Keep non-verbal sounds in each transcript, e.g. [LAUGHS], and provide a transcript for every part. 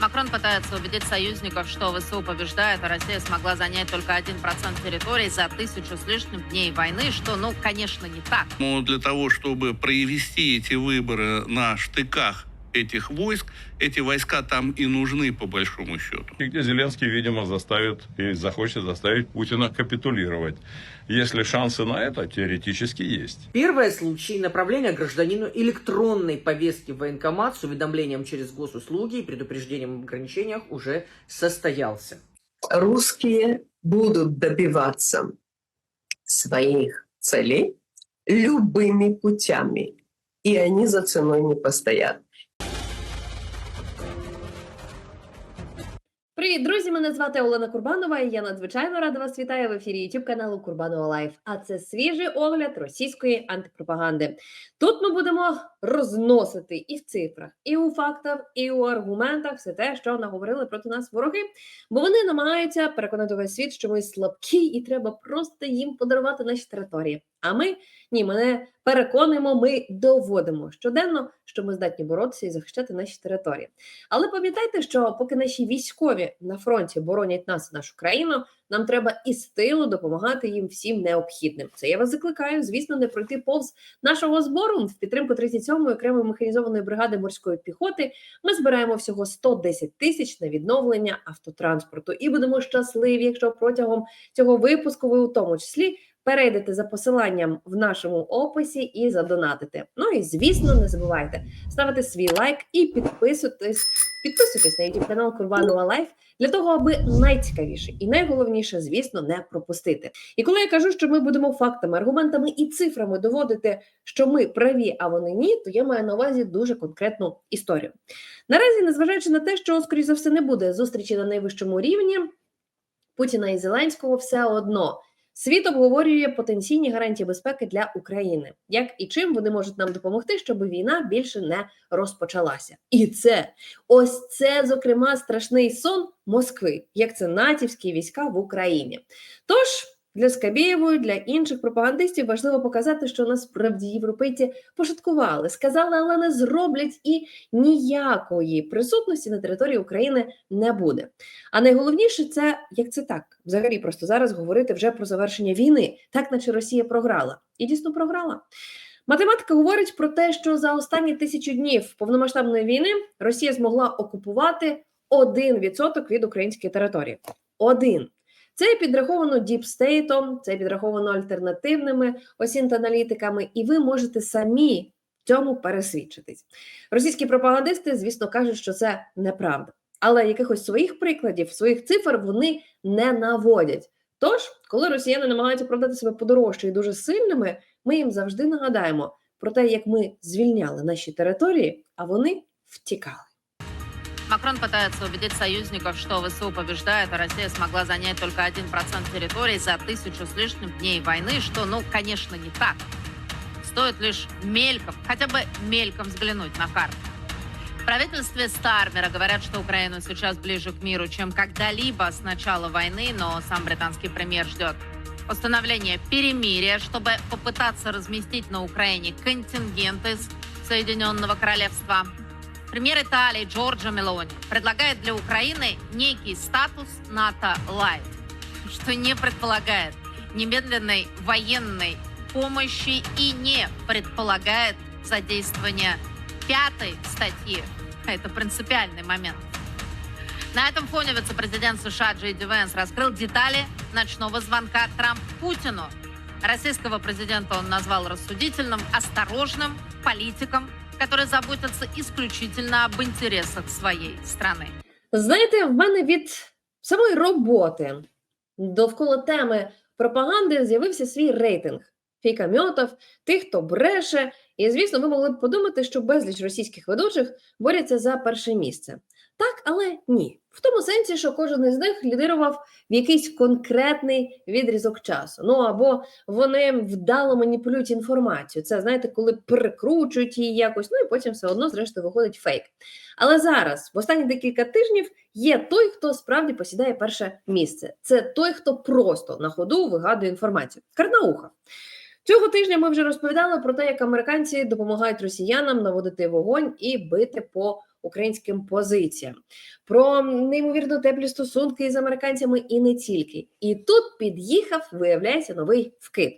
Макрон пытается убедить союзников, что ВСУ побеждает, а Россия смогла занять только 1% территории за тысячу с лишним дней войны, что, ну, конечно, не так. Но для того, чтобы провести эти выборы на штыках этих войск, эти войска там и нужны по большому счету. И где Зеленский, видимо, заставит и захочет заставить Путина капитулировать. Если шансы на это теоретически есть. Первый случай направления гражданину электронной повестки в военкомат с уведомлением через госуслуги и предупреждением об ограничениях уже состоялся. русские будут добиваться своих целей любыми путями, и они за ценой не постоят. Привіт, друзі! Мене звати Олена Курбанова, і я надзвичайно рада вас вітаю в ефірі YouTube каналу Курбанова Лайф. А це свіжий огляд російської антипропаганди. Тут ми будемо розносити і в цифрах, і у фактах, і у аргументах все те, що наговорили проти нас вороги, бо вони намагаються переконати весь світ, що ми слабкі, і треба просто їм подарувати наші території. А ми ні, ми не переконуємо, ми доводимо щоденно, що ми здатні боротися і захищати наші території. Але пам'ятайте, що поки наші військові на фронті боронять нас нашу країну, нам треба із тилу допомагати їм всім необхідним. Це я вас закликаю, звісно, не пройти повз нашого збору в підтримку 37-ї окремої механізованої бригади морської піхоти. Ми збираємо всього 110 тисяч на відновлення автотранспорту і будемо щасливі, якщо протягом цього випуску ви у тому числі. Перейдете за посиланням в нашому описі і задонатите. Ну і звісно, не забувайте ставити свій лайк і підписуйтесь, підписуйтесь на YouTube канал Курбанова Лайф для того, аби найцікавіше і найголовніше, звісно, не пропустити. І коли я кажу, що ми будемо фактами, аргументами і цифрами доводити, що ми праві, а вони ні, то я маю на увазі дуже конкретну історію. Наразі, незважаючи на те, що скоріш за все не буде зустрічі на найвищому рівні Путіна і Зеленського, все одно. Світ обговорює потенційні гарантії безпеки для України, як і чим вони можуть нам допомогти, щоб війна більше не розпочалася. І це ось це, зокрема, страшний сон Москви, як це натівські війська в Україні. Тож для Скабєєвої, для інших пропагандистів важливо показати, що насправді європейці пошуткували, сказали, але не зроблять і ніякої присутності на території України не буде. А найголовніше це як це так, взагалі, просто зараз говорити вже про завершення війни, так наче Росія програла, і дійсно програла. Математика говорить про те, що за останні тисячу днів повномасштабної війни Росія змогла окупувати 1% від української території. Один. Це підраховано діпстейтом, це підраховано альтернативними осінт-аналітиками, і ви можете самі в цьому пересвідчитись. Російські пропагандисти, звісно, кажуть, що це неправда, але якихось своїх прикладів, своїх цифр вони не наводять. Тож, коли росіяни намагаються продати себе подорожче і дуже сильними, ми їм завжди нагадаємо про те, як ми звільняли наші території, а вони втікали. Макрон пытается убедить союзников, что ВСУ побеждает, а Россия смогла занять только 1% территории за тысячу с лишним дней войны, что, ну, конечно, не так. Стоит лишь мельком, хотя бы мельком взглянуть на карту. В правительстве Стармера говорят, что Украина сейчас ближе к миру, чем когда-либо с начала войны, но сам британский премьер ждет установления перемирия, чтобы попытаться разместить на Украине контингент из Соединенного Королевства. Премьер Италии Джорджо Мелони предлагает для Украины некий статус НАТО Лайт, что не предполагает немедленной военной помощи и не предполагает задействование пятой статьи. Это принципиальный момент. На этом фоне вице-президент США Джей Ди раскрыл детали ночного звонка Трамп Путину. Российского президента он назвал рассудительным, осторожным политиком, который заботится исключительно об интересах своей страны. Знаєте, в мене від самої роботи довкола теми пропаганди з'явився свій рейтинг фікамьотов, тих, хто бреше. І, звісно, ви могли б подумати, що безліч російських ведучих борються за перше місце. Так, але ні. В тому сенсі, що кожен із них лідирував в якийсь конкретний відрізок часу. Ну або вони вдало маніпулюють інформацію. Це знаєте, коли перекручують її якось, ну і потім все одно, зрештою, виходить фейк. Але зараз, в останні декілька тижнів, є той, хто справді посідає перше місце. Це той, хто просто на ходу вигадує інформацію. Карнауха. Цього тижня ми вже розповідали про те, як американці допомагають росіянам наводити вогонь і бити по українським позиціям, про неймовірно теплі стосунки із американцями і не тільки. І тут під'їхав, виявляється, новий вкид.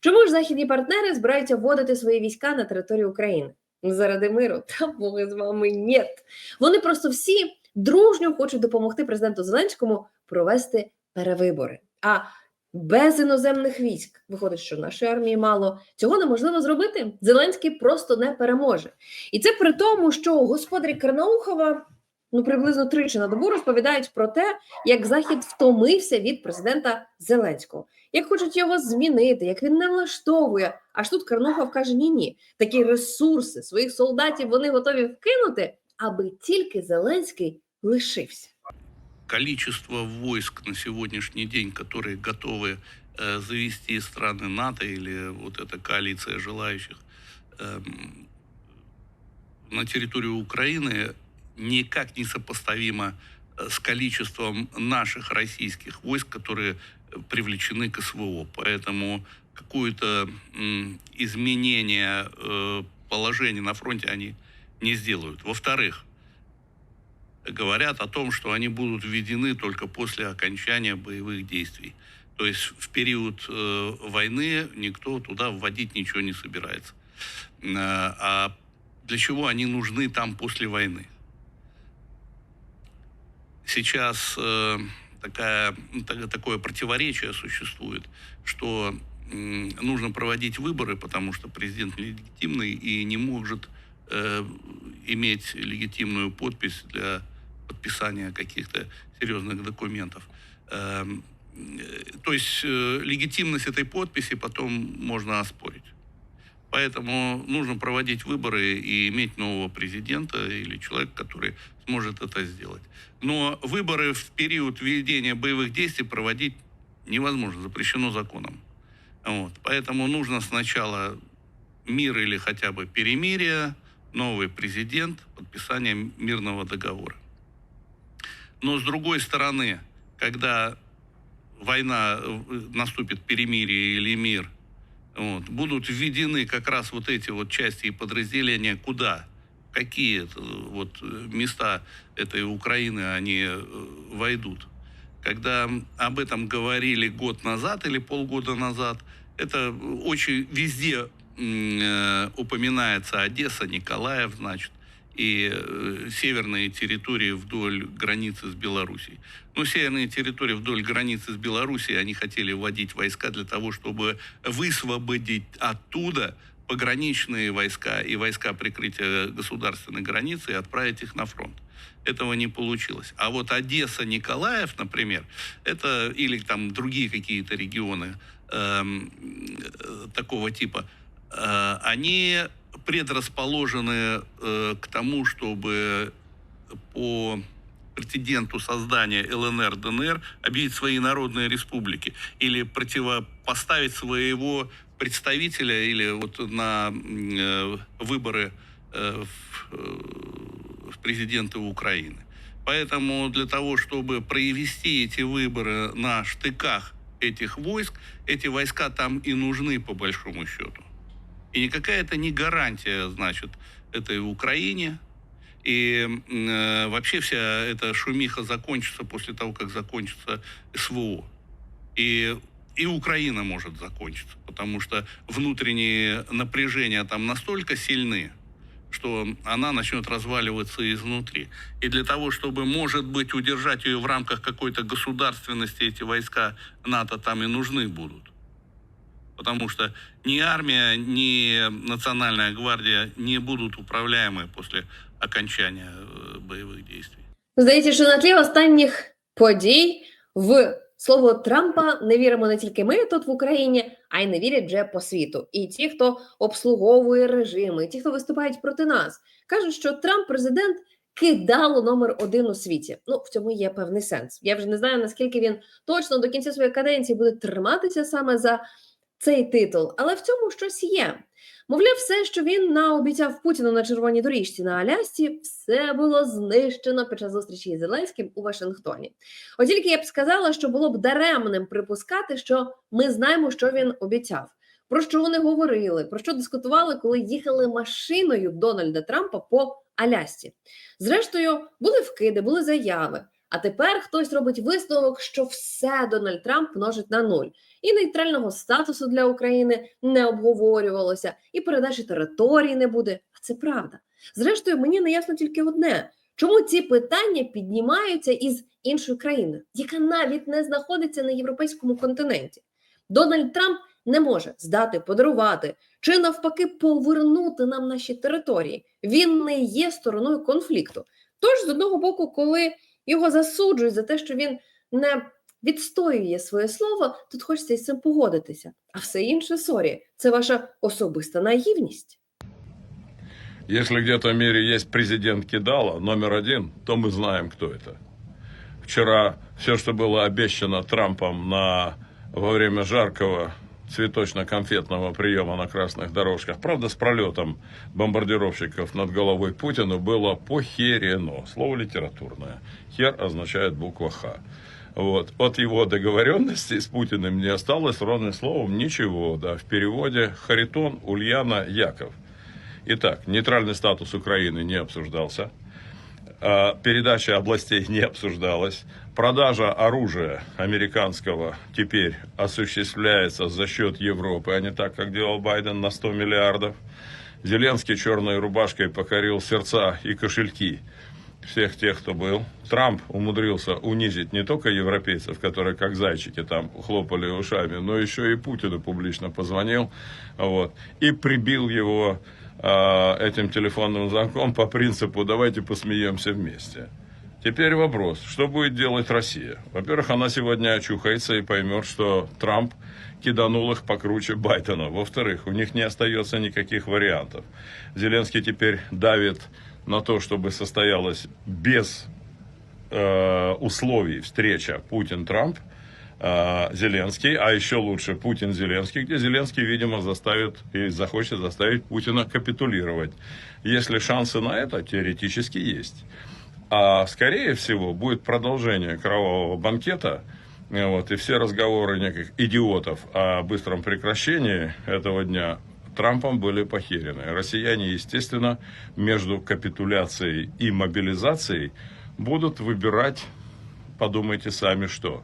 Чому ж західні партнери збираються вводити свої війська на територію України? Заради миру [LAUGHS] та Бога з вами ні. Вони просто всі дружньо хочуть допомогти президенту Зеленському провести перевибори. А без іноземних військ виходить, що нашої армії мало цього неможливо зробити. Зеленський просто не переможе. І це при тому, що господарі Карнаухова ну приблизно тричі на добу розповідають про те, як захід втомився від президента Зеленського, як хочуть його змінити, як він не влаштовує. Аж тут Карнаухов каже: ні, ні, такі ресурси своїх солдатів вони готові вкинути, аби тільки Зеленський лишився. Количество войск на сегодняшний день, которые готовы э, завести страны НАТО или вот эта коалиция желающих эм, на территорию Украины, никак не сопоставимо э, с количеством наших российских войск, которые э, привлечены к СВО. Поэтому какое-то изменение э, положения на фронте они не сделают. Во-вторых, говорят о том, что они будут введены только после окончания боевых действий. То есть в период э, войны никто туда вводить ничего не собирается. Э, а для чего они нужны там после войны? Сейчас э, такая, так- такое противоречие существует, что м, нужно проводить выборы, потому что президент легитимный и не может э, иметь легитимную подпись для подписания каких-то серьезных документов. Эм, э, То есть э, легитимность этой подписи потом можно оспорить. Поэтому нужно проводить выборы и иметь нового президента или человека, который сможет это сделать. Но выборы в период ведения боевых действий проводить невозможно, запрещено законом. Вот. Поэтому нужно сначала мир или хотя бы перемирие, новый президент, подписание мирного договора. Но с другой стороны, когда война, э, наступит перемирие или мир, вот, будут введены как раз вот эти вот части и подразделения куда? Какие э, вот места этой Украины они э, войдут? Когда об этом говорили год назад или полгода назад, это очень везде упоминается Одесса, Николаев, значит, и э, северные территории вдоль границы с Белоруссией. Но северные территории вдоль границы с Белоруссией, они хотели вводить войска для того, чтобы высвободить оттуда пограничные войска и войска прикрытия государственной границы и отправить их на фронт. Этого не получилось. А вот Одесса, Николаев, например, это или там другие какие-то регионы эм, э, такого типа, э, они предрасположены э, к тому, чтобы по претенденту создания ЛНР, ДНР объявить свои народные республики или противопоставить своего представителя или вот на э, выборы э, в, э, в президенты Украины. Поэтому для того, чтобы провести эти выборы на штыках этих войск, эти войска там и нужны по большому счету. И никакая это не гарантия, значит, этой Украине. И э, вообще вся эта шумиха закончится после того, как закончится СВО. И, и Украина может закончиться, потому что внутренние напряжения там настолько сильны, что она начнет разваливаться изнутри. И для того, чтобы, может быть, удержать ее в рамках какой-то государственности, эти войска НАТО там и нужны будут. Потому что ни армия, ни национальная гвардия не будут управляемы после окончания э, боевых действий. Здається, що на тлі останніх подій в слово Трампа не віримо не тільки ми тут в Україні, а й не вірять вже по світу. І ті, хто обслуговує режими, і ті, хто виступають проти нас, кажуть, що Трамп президент кидало номер один у світі. Ну в цьому є певний сенс. Я вже не знаю наскільки він точно до кінця своєї каденції буде триматися саме за цей титул, але в цьому щось є. Мовляв, все, що він наобіцяв Путіну на червоній доріжці на Алясці, все було знищено під час зустрічі із Зеленським у Вашингтоні. От тільки я б сказала, що було б даремним припускати, що ми знаємо, що він обіцяв. про що вони говорили, про що дискутували, коли їхали машиною Дональда Трампа по Алясці. Зрештою, були вкиди, були заяви. А тепер хтось робить висновок, що все Дональд Трамп множить на нуль. І нейтрального статусу для України не обговорювалося, і передачі території не буде. А це правда. Зрештою, мені не ясно тільки одне: чому ці питання піднімаються із іншої країни, яка навіть не знаходиться на європейському континенті. Дональд Трамп не може здати, подарувати чи навпаки повернути нам наші території. Він не є стороною конфлікту. Тож, з одного боку, коли його засуджують за те, що він не відстоює своє слово, тут хочеться із цим погодитися. А все інше сорі, це ваша особиста наївність. Если где-то в мире есть президент Кидала, номер один, то мы знаем, кто это. Вчера все, что было обещано Трампом на, во время жаркого цветочно-конфетного приема на красных дорожках, правда, с пролетом бомбардировщиков над головой Путину, было похерено. Слово литературное. Хер означает буква Х. Вот. От его договоренности с Путиным не осталось ровным словом ничего. Да. В переводе Харитон, Ульяна, Яков. Итак, нейтральный статус Украины не обсуждался. А, Передача областей не обсуждалась. Продажа оружия американского теперь осуществляется за счет Европы, а не так, как делал Байден на 100 миллиардов. Зеленский черной рубашкой покорил сердца и кошельки всех тех, кто был. Трамп умудрился унизить не только европейцев, которые как зайчики там хлопали ушами, но еще и Путину публично позвонил вот, и прибил его этим телефонным звонком по принципу «давайте посмеемся вместе». Теперь вопрос, что будет делать Россия? Во-первых, она сегодня очухается и поймет, что Трамп киданул их покруче Байдена. Во-вторых, у них не остается никаких вариантов. Зеленский теперь давит на то, чтобы состоялась без э, условий встреча Путин-Трамп, Зеленский, а еще лучше Путин-Зеленский, где Зеленский, видимо, заставит и захочет заставить Путина капитулировать. Если шансы на это теоретически есть. А скорее всего будет продолжение кровавого банкета, э, вот, и все разговоры неких идиотов о быстром прекращении этого дня Трампом были похерены. Россияне, естественно, между капитуляцией и мобилизацией будут выбирать, подумайте сами, что.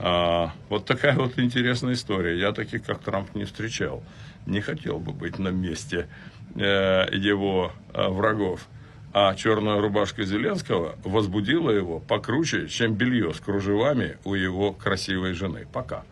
А, вот такая вот интересная история. Я таких, как Трамп, не встречал. Не хотел бы быть на месте э, его э, врагов. А черная рубашка Зеленского возбудила его покруче, чем белье с кружевами у его красивой жены. Пока.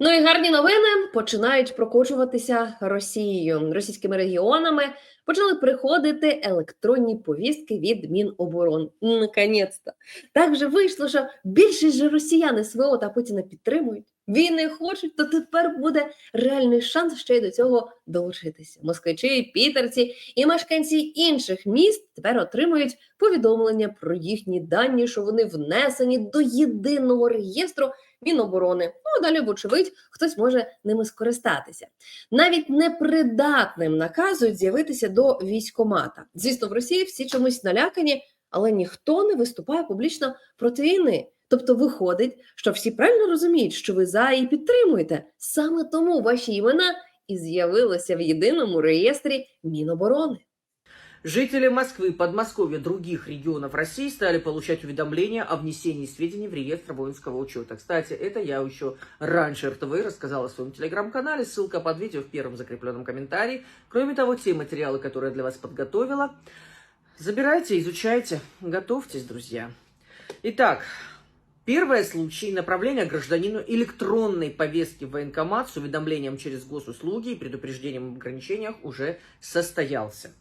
Ну і гарні новини починають прокочуватися Росією. Російськими регіонами Почали приходити електронні повістки від Міноборон. Наконець-то. Так же вийшло, що більшість же росіяни СВО та Путіна підтримують. Війни хочуть, то тепер буде реальний шанс ще й до цього долучитися. Москвичі, пітерці і мешканці інших міст тепер отримують повідомлення про їхні дані, що вони внесені до єдиного реєстру Міноборони. Ну а далі, вочевидь, хтось може ними скористатися. Навіть непридатним наказують з'явитися до військомата. Звісно, в Росії всі чомусь налякані, але ніхто не виступає публічно проти війни. Тобто виходить, що всі правильно розуміють, що ви за і підтримуєте. Саме тому ваші імена і з'явилися в єдиному реєстрі Міноборони. Жители Москвы, Подмосковья, других регионов России стали получать уведомления о внесении сведений в реестр воинского учета. Кстати, это я еще раньше РТВ рассказала в своем телеграм-канале. Ссылка под видео в первом закрепленном комментарии. Кроме того, те материалы, которые я для вас подготовила, забирайте, изучайте, готовьтесь, друзья. Итак, Первый случай направления гражданину электронной повестки в военкомат с уведомлением через госуслуги и предупреждением об ограничениях уже состоялся.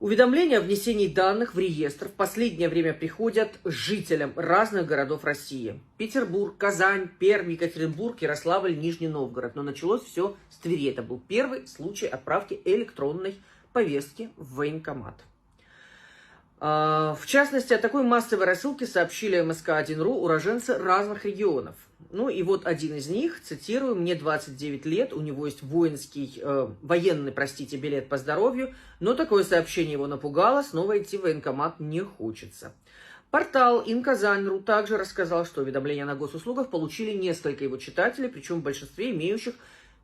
Уведомления о внесении данных в реестр в последнее время приходят жителям разных городов России. Петербург, Казань, Пермь, Екатеринбург, Ярославль, Нижний Новгород. Но началось все с Твери. Это был первый случай отправки электронной повестки в военкомат. А, В частности, о такой массовой рассылке сообщили МСК-1.ру уроженцы разных регионов. Ну и вот один из них, цитирую, «Мне 29 лет, у него есть воинский, э, военный, простите, билет по здоровью, но такое сообщение его напугало, снова идти в военкомат не хочется». Портал Инказань.ру также рассказал, что уведомления на госуслугах получили несколько его читателей, причем в большинстве имеющих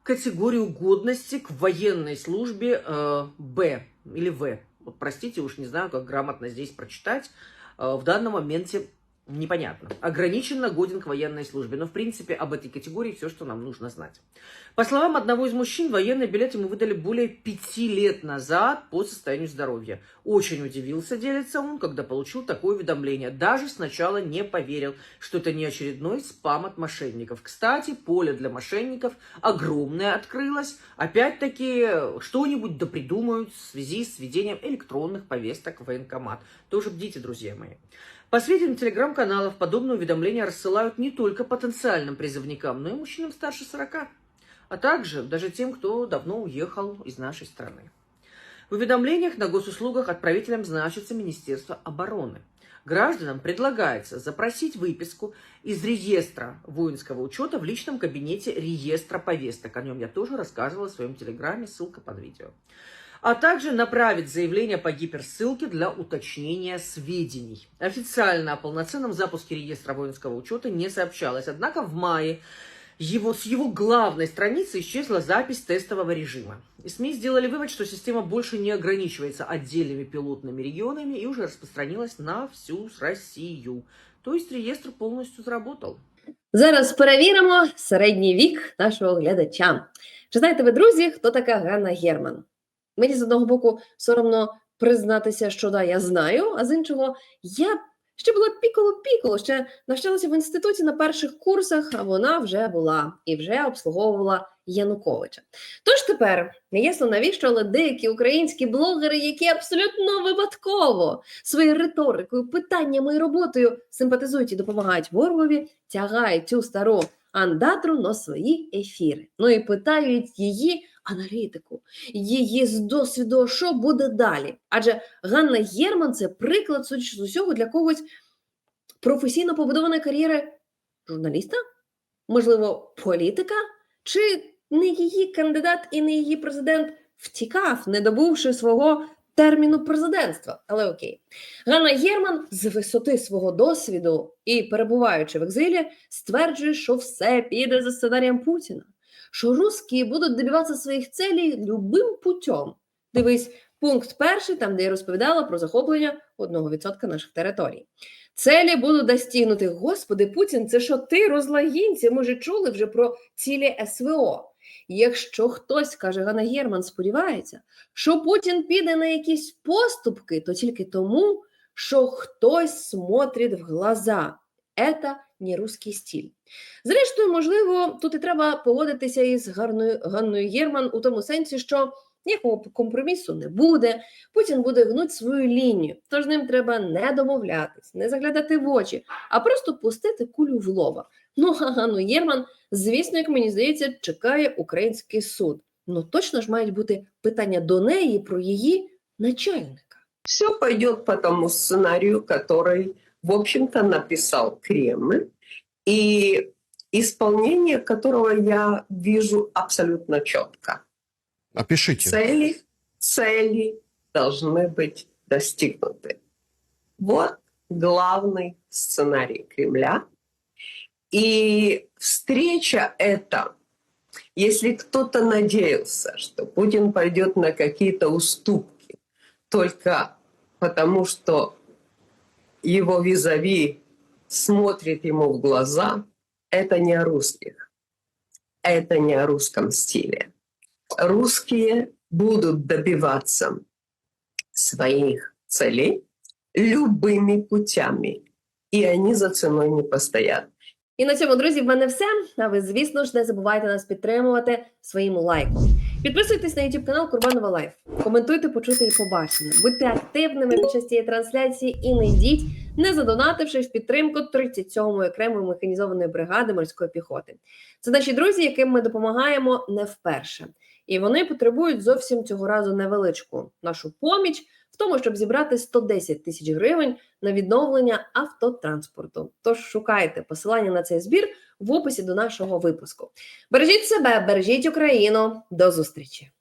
категорию годности к военной службе э, Б или В. Вот простите, уж не знаю, как грамотно здесь прочитать. Э, в данном моменте непонятно. Ограниченно годен к военной службе. Но, в принципе, об этой категории все, что нам нужно знать. По словам одного из мужчин, военный билет ему выдали более пяти лет назад по состоянию здоровья. Очень удивился, делится он, когда получил такое уведомление. Даже сначала не поверил, что это не очередной спам от мошенников. Кстати, поле для мошенников огромное открылось. Опять-таки, что-нибудь да придумают в связи с введением электронных повесток в военкомат. Тоже бдите, друзья мои. По сведениям телеграм-каналов, подобные уведомления рассылают не только потенциальным призывникам, но и мужчинам старше 40, а также даже тем, кто давно уехал из нашей страны. В уведомлениях на госуслугах отправителям значится Министерство обороны. Гражданам предлагается запросить выписку из реестра воинского учета в личном кабинете реестра повесток. О нем я тоже рассказывала в своем телеграме, ссылка под видео а также направить заявление по гиперссылке для уточнения сведений. Официально о полноценном запуске реестра воинского учета не сообщалось, однако в мае его, с его главной страницы исчезла запись тестового режима. И СМИ сделали вывод, что система больше не ограничивается отдельными пилотными регионами и уже распространилась на всю Россию. То есть реестр полностью заработал. Зараз перевіримо середній вік нашого глядача. Чи знаєте ви, друзі, хто така Ганна Герман? Мені з одного боку соромно признатися, що да, я знаю, а з іншого, я ще була піколо-піколо, ще навчалася в інституті на перших курсах, а вона вже була і вже обслуговувала Януковича. Тож тепер не ясно навіщо, але деякі українські блогери, які абсолютно випадково своєю риторикою, питаннями і роботою симпатизують і допомагають ворогові, тягають цю стару андатру на свої ефіри. Ну і питають її аналітику, її з досвіду, що буде далі. Адже Ганна Єрман це приклад судячи з усього для когось професійно побудованої кар'єри журналіста, можливо, політика, чи не її кандидат і не її президент втікав, не добувши свого терміну президентства. Але окей, Ганна Єрман з висоти свого досвіду і перебуваючи в екзилі, стверджує, що все піде за сценарієм Путіна що русські будуть добиватися своїх целей любим путем. Дивись, пункт перший, там де я розповідала про захоплення 1% наших територій. Целі будуть достигнути. Господи, Путін, це що ти розлагінці? Ми вже чули вже про цілі СВО. Якщо хтось, каже Ганна Герман, сподівається, що Путін піде на якісь поступки, то тільки тому, що хтось смотрить в глаза. Это не русський стиль. Зрештою, можливо, тут і треба поводитися із гарною Ганною Єрман у тому сенсі, що ніякого компромісу не буде. Путін буде гнути свою лінію. Тож ним треба не домовлятись, не заглядати в очі, а просто пустити кулю в лоба. Ну, а Ганну Єрман, звісно, як мені здається, чекає український суд. Ну точно ж мають бути питання до неї про її начальника. Все пойдет по тому сценарию, который, в общем-то, написал Кремль, и исполнение которого я вижу абсолютно четко. Опишите. Цели, цели должны быть достигнуты. Вот главный сценарий Кремля. И встреча эта, если кто-то надеялся, что Путин пойдет на какие-то уступки только потому, что его визави смотрит ему в глаза, это не о русских. Это не о русском стиле русские будут добиваться своих целей любыми путями, и они за ценой не постоят. І на цьому, друзі, в мене все. А ви, звісно ж, не забувайте нас підтримувати своїм лайком. Підписуйтесь на YouTube канал Курбанова Лайф. Коментуйте, почути і побачене. Будьте активними під час цієї трансляції і не йдіть, не задонативши в підтримку 37-ї окремої механізованої бригади морської піхоти. Це наші друзі, яким ми допомагаємо не вперше. І вони потребують зовсім цього разу невеличку нашу поміч в тому, щоб зібрати 110 тисяч гривень на відновлення автотранспорту. Тож шукайте посилання на цей збір в описі до нашого випуску. Бережіть себе, бережіть Україну. До зустрічі!